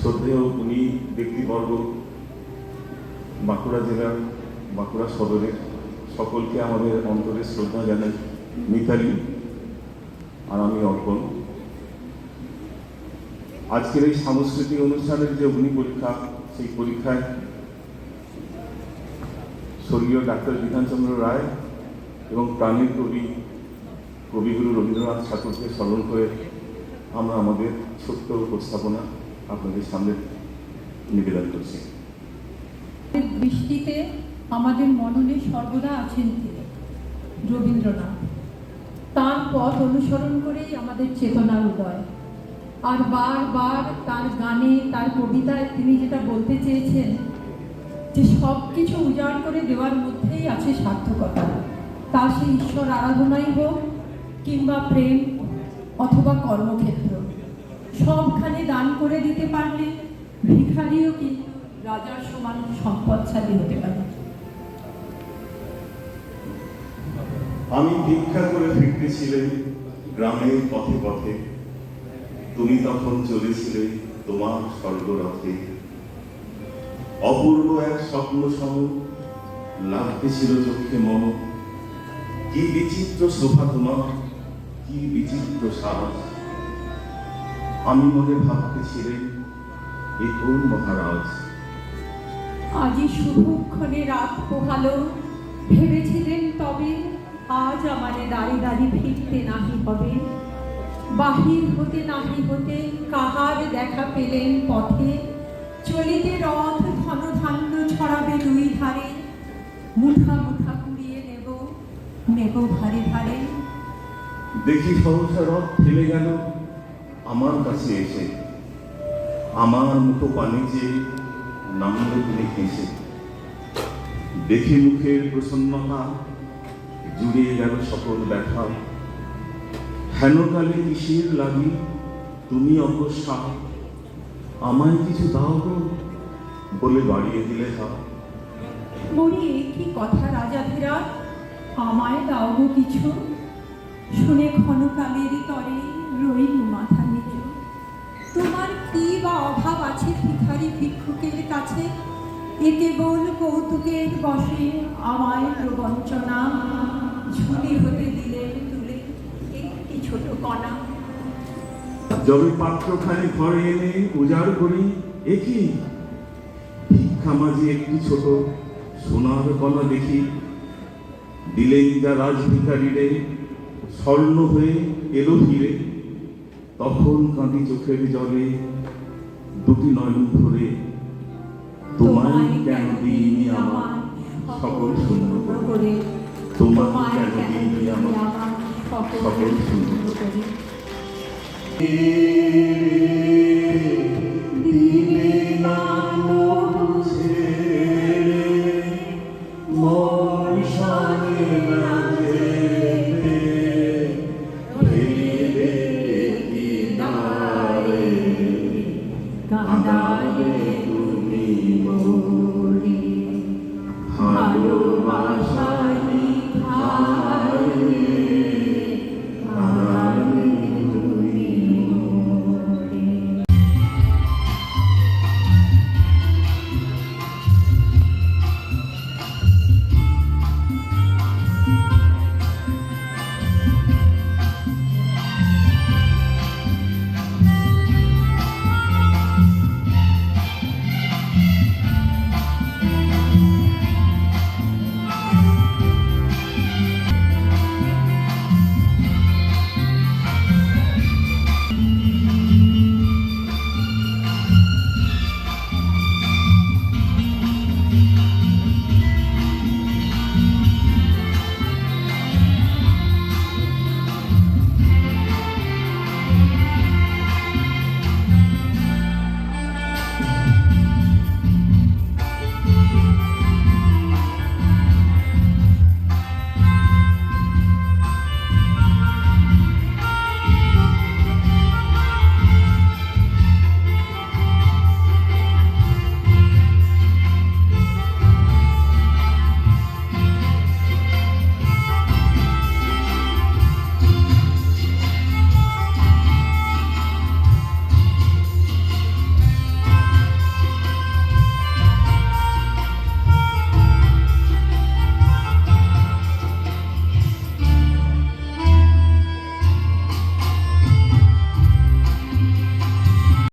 শ্রদ্ধেয় উনি ব্যক্তিবর্গ, বাঁকুড়া জেলার, বাঁকুড়া সদরের। সকলকে আমাদের অন্তরে শ্রদ্ধা জানাই। মিতালি আর আমি অর্পণ। আজকের এই সাংস্কৃতিক অনুষ্ঠানের যে অগ্নি পরীক্ষা, সেই পরীক্ষায় স্বর্গীয় ডাক্তার বিধানচন্দ্র রায় এবং প্রাণের কবি, কবিগুরু রবীন্দ্রনাথ ঠাকুরকে স্মরণ করে আমরা আমাদের ছোট্ট উপস্থাপনা আপনাদের সামনে নিবেদন করছি। দৃষ্টিতে আমাদের মননে সর্বদা আছেন তিনি, রবীন্দ্রনাথ। তার পথ অনুসরণ করেই আমাদের চেতনা উদয়। আর বারবার তার গানে, তার কবিতায় তিনি যেটা বলতে চেয়েছেন, যে সব কিছু উজাড় করে দেওয়ার মধ্যেই আছে সার্থকতা। তা সে ঈশ্বর আরাধনাই হোক কিংবা প্রেম অথবা কর্মক্ষেত্র। সবখানে দান করে দিতে পারলে ভিখারিও কিন্তু রাজার সমান সম্পদশালী হতে পারে? আমি ভিক্ষা করে ফিরতেছিলে গ্রামের পথে পথে। তুমি তখন চলেছিলে তোমার স্বর্গরথে। অপূর্ব এক স্বপ্ন সম লাগতেছিল চোখে মন কি বিচিত্র শোভা তোমার। কি বিচিত্র সাহস। আমি মনে ভাবতেছিলেন, এ কোন মহারাজ? আজই শুভক্ষণে রাত পোহালো। ভেবেছিলেন তবে আজ আমারে দাঁড়ি দাঁড়ি ফিরতে নাহি হবে। বাহির হতে নাহি হতে কাহার দেখা পেলেন পথে। চলিতে রথ ঘন ধান্য ছড়াবে দুই ধারে। মুঠা মুঠা কুড়িয়ে নেব নেব ভারে ভারে দেখি সহসা রথ ফেলে গেল আমার কাছে এসে। আমার মুখো পানি চেয়ে নামল তিনি হেসে। দেখি মুখের প্রসন্নতা জুড়িয়ে গেল সকল ব্যথা। হেনকালে কিসের লাগি তুমি অকস্মা আমায় কিছু দাও গো বলে বাড়িয়ে দিলে হা। এ কি কথা রাজাধিরা আমায় দাও গো কিছু। শুনে ক্ষণকালের তরে রইল মাথা নিচু। তোমার কি বা অভাব আছে ভিখারি ভিক্ষুকের কাছে? এ কেবল কৌতুকের বসে আমায় প্রবঞ্চনা। ঝুলি হতে দিলে তুলে একটি ছোট কণা। যবে পাত্রখানি ঘরে এনে উজাড় করি একই ভিক্ষা মাঝে একটি ছোট সোনার কণা দেখি। দিলেন যা রাজভিকারীরে স্বর্ণ হয়ে এলো ফিরে তখন কাঁদি চোখের জলে দুটি নয়ন ধরে তোমায় কেন দিইনি আমার সকল শূন্য করে? তোমায় কেন দিইনি আমার সকল শূন্য করে? Alleluia.